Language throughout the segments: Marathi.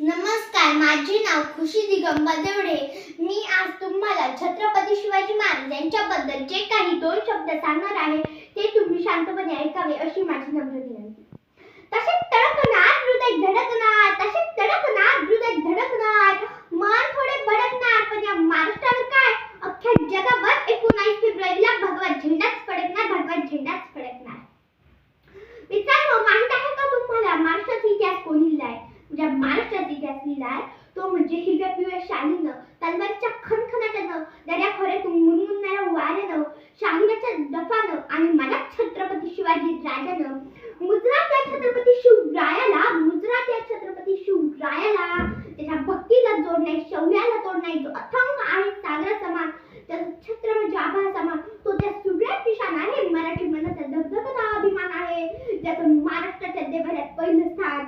नमस्कार माझे नाव खुशी दिगंबर देवडे. मी आज तुम्हाला छत्रपती शिवाजी महाराज यांच्याबद्दल जे काही दोन शब्द सांगणार आहे ते तुम्ही शांतपणे ऐकावे अशी माझी नम्र विनंती. वाऱ्यानं शाहिराच्या दफानं आणि मला छत्रपती शिवाजी राजानं मुजरात या छत्रपती शिवरायाला मुजरात या छत्रपती शिवरायाला त्याच्या भक्तीला जोड नाही शौर्याला तोडणे जो अथंग आहे सागरा समान त्याचा छत्र म्हणजे आभा समान तो त्या सुगळ्यात निशाण आहे मराठी मनाचा धबधबता अभिमान आहे ज्याचं महाराष्ट्राच्या देवाऱ्यात पहिलं स्थान.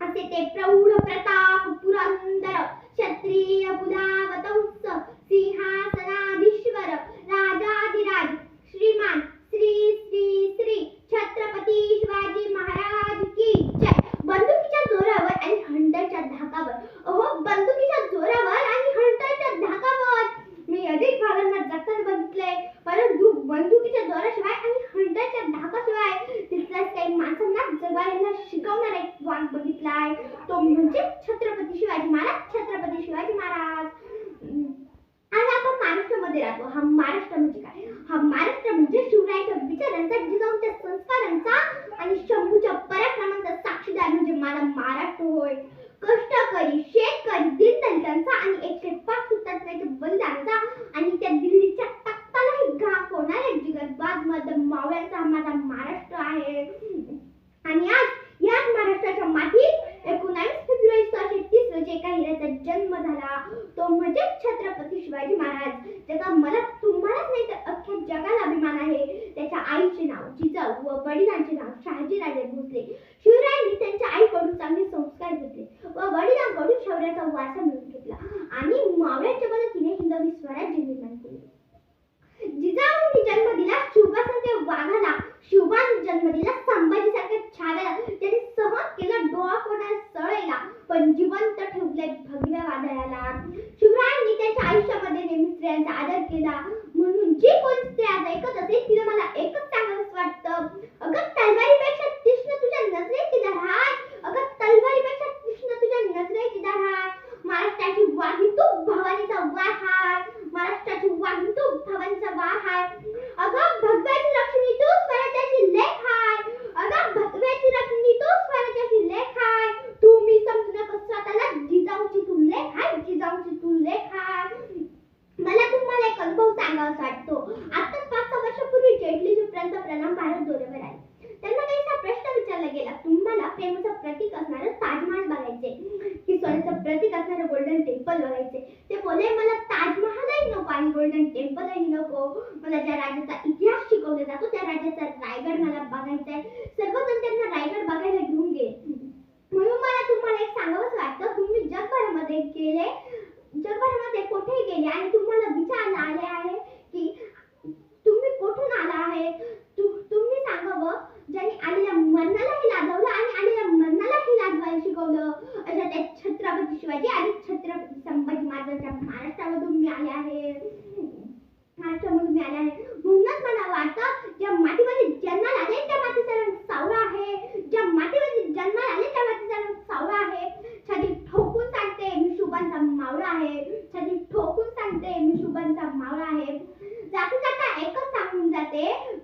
असे ते प्रौढ प्रताप पुरंदर क्षत्रिय बुधावतंस शिकवणारा एक वाण बघितलाय. तो म्हणजे छत्रपती शिवाजी महाराज छत्रपती शिवाजी महाराज. आज आपण महाराष्ट्रामध्ये राहतो. हा महाराष्ट्र म्हणजे काय? हा महाराष्ट्र म्हणजे शिवरायाच्या विचारांचा जिजाऊंच्या संस्कारांचा आणि शंभूच्या पराक्रमांचा साक्षीदार म्हणजे मला महाराष्ट्र होय. कष्टकरी शेतकरी दीनदलितांचा आणि एकशे पाच हुतात्म्याच्या बलिदानाचा आणि त्या दिल्लीच्या तख्तालाही घाम होणाऱ्या जिगरबाज मध मावळ्यांचा माझा महाराष्ट्र आहे आणि आज याच महाराष्ट्राच्या मातीत एकोणावीस फेब्रुवारी सोळाशे तीस रोजी एका हिऱ्याचा जन्म झाला तो म्हणजे छत्रपती शिवाजी महाराज. ज्याचा मला तुम्हालाच नाही तर अख्ख्या जगाला अभिमान आहे. त्याच्या आईचे नाव जिजाऊ व वडिलांचे नाव शहाजीराजे भोसले. शिवरायांनी त्यांच्या आईकडून चांगले संस्कार घेतले व वडिलांकडून शौर्याचा वारसा मिळवून घेतला आणि मावळ्याच्या मदतीने हिंदवी स्वराज्य निर्माण केले. जिजाऊंनी जन्म दिला शिवबासारख्या वाघाला. शिवबाने जन्म दिला संभाजीसारख्या छाव्याला. त्याने सहन केला डोळा कोणा सळेला पण जिवंत ठेवले भगव्या वादळाला. शिवराय स्त्रियांचा आदर केला. म्हणून जी कोणी स्त्री आज ऐकत असेल तिला मला एकच सांगावंच वाटतं अगं तलवारीपेक्षा तीक्ष्ण तुझ्या नजरेची धार हाय अगं तलवारीपेक्षा तीक्ष्ण तुझ्या नजरेची धार हाय महाराष्ट्राची वाघी तू भवानीचा वार हाय महाराष्ट्राची वाघी तू भवानीचा वार हाय अगं भगव्याची लक्ष्मी तू स्वराज्याची लेख हाय अगं भगव्याची लक्ष्मी तू स्वराज्याची लेख हाय तू मी समजू नको स्वतःला जिजाऊची तू लेख हाय जिजाऊची तू लेख हाय मला तुम्हाला एक अनुभव सांगावासा वाटतो आताच पाच सहा वर्षापूर्वी जेटलीजी पंतप्रधान भारत दौऱ्यावर आले त्यांना काहीसा प्रश्न विचारला गेला तुम्हाला प्रेमाचं प्रतीक असणारं ताजमहाल बघायचे की सोन्याचं प्रतीक असणारं गोल्डन टेम्पल बघायचे ते बोलले मला ताजमहालही नको आणि गोल्डन टेम्पलही नको. मला ज्या राज्याचा इतिहास शिकवला जातो त्या राज्याचा रायगड मला बघायचा आहे. सर्वजण त्यांना रायगड बघायला घेऊन गेले. म्हणून मला तुम्हाला एक सांगावंच वाटतं तुम्ही जगभरामध्ये गेले जगभरामध्ये कुठेही गेले आणि तुम्हाला विचारलं आले आहे की तुम्ही कुठून आला आहे? तु- तुम्ही सांगावं. ज्यांनी आलेल्या मरणालाही लाजवलं आणि आलेल्या मरणालाही लाजवायला शिकवलं. अशा त्या छत्रपती शिवाजी आणि छत्रपती महाराष्ट्रामधून मी आले आहे. महाराष्ट्रामधून मी आले आहे. म्हणूनच मला वाटतं ज्या मातीमध्ये जन्माला आले त्या मातीचा रंग सावळा आहे. ज्या मातीमध्ये जन्माला आले त्या मातीचा रंग सावळा आहे. छाती ठोकून सांगते मी शुभांचा मावळा आहे. छाती ठोकून सांगते मी शुभांचा मावळा आहे. जाता जाता एकच सांगून जाते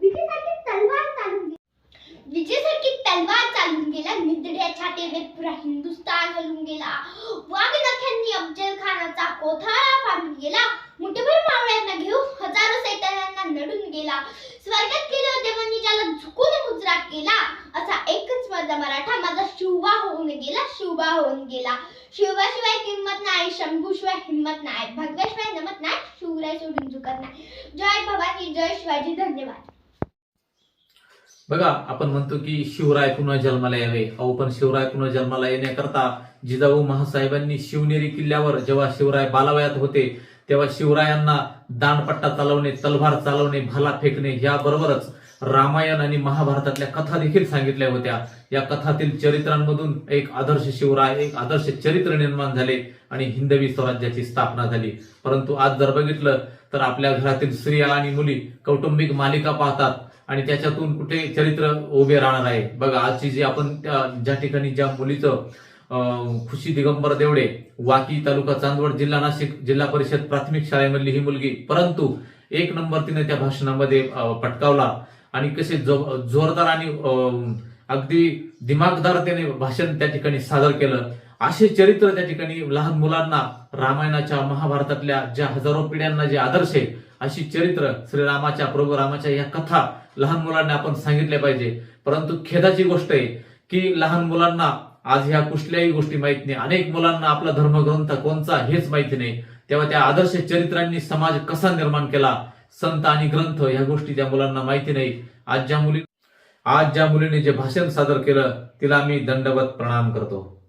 कोथळा फाडून गेला. मुठभर मावळ्यांना घेऊन हजारो सैतान्यांना नडून गेला. स्वर्गात होते देवांनी ज्याला झुकून मुजरा केला असा एकच माझा मराठा माझा शिवबा होऊन गेला शिवबा होऊन गेला. शिवबाशिवाय किंमत नाही शंभूशिवाय हिंमत नाही भगव्याशिवाय नमत नाही शिवराय सोडून झुकत नाही. जय भवानी जय शिवाजी धन्यवाद. बघा आपण म्हणतो की शिवराय पुन्हा जन्माला यावे. अहो पण शिवराय पुन्हा जन्माला येण्याकरता जिजाऊ महासाहेबांनी शिवनेरी किल्ल्यावर जेव्हा शिवराय बालावयात होते तेव्हा शिवरायांना दांडपट्टा चालवणे तलवार चालवणे भाला फेकणे याबरोबरच रामायण आणि महाभारतातल्या कथा देखील सांगितल्या होत्या. या कथातील चरित्रांमधून एक आदर्श शिवराय एक आदर्श चरित्र निर्माण झाले आणि हिंदवी स्वराज्याची स्थापना झाली. परंतु आज जर बघितलं तर आपल्या घरातील स्त्रिया आणि मुली कौटुंबिक मालिका पाहतात. आणि त्याच्यातून कुठे चरित्र उभे राहणार आहे. बघा आजची जी आपण ज्या ठिकाणी ज्या मुलीचं अं, खुशी दिगंबर देवडे वाकी तालुका चांदवड जिल्हा नाशिक जिल्हा परिषद प्राथमिक शाळेमधली ही मुलगी परंतु एक नंबर तिने त्या भाषणामध्ये पटकावला आणि कसे जो- जोरदार आणि अं, अगदी दिमागदार त्याने भाषण त्या ठिकाणी सादर केलं. असे चरित्र त्या ठिकाणी लहान मुलांना रामायणाच्या महाभारतातल्या ज्या हजारो पिढ्यांना जे आदर्श आहे अशी चरित्र श्रीरामाच्या प्रभू रामाच्या या कथा लहान मुलांना आपण सांगितल्या पाहिजे. परंतु खेदाची गोष्ट आहे की लहान मुलांना आज ह्या कुठल्याही गोष्टी माहीत नाही. अनेक मुलांना आपला धर्मग्रंथ कोणचा हेच माहिती नाही. तेव्हा त्या आदर्श चरित्रांनी समाज कसा निर्माण केला? संत आणि ग्रंथ ह्या गोष्टी त्या मुलांना माहिती नाही आज ज्या मुली आज ज्या मुलीने जे भाषण सादर केलं तिला मी दंडवत प्रणाम करतो.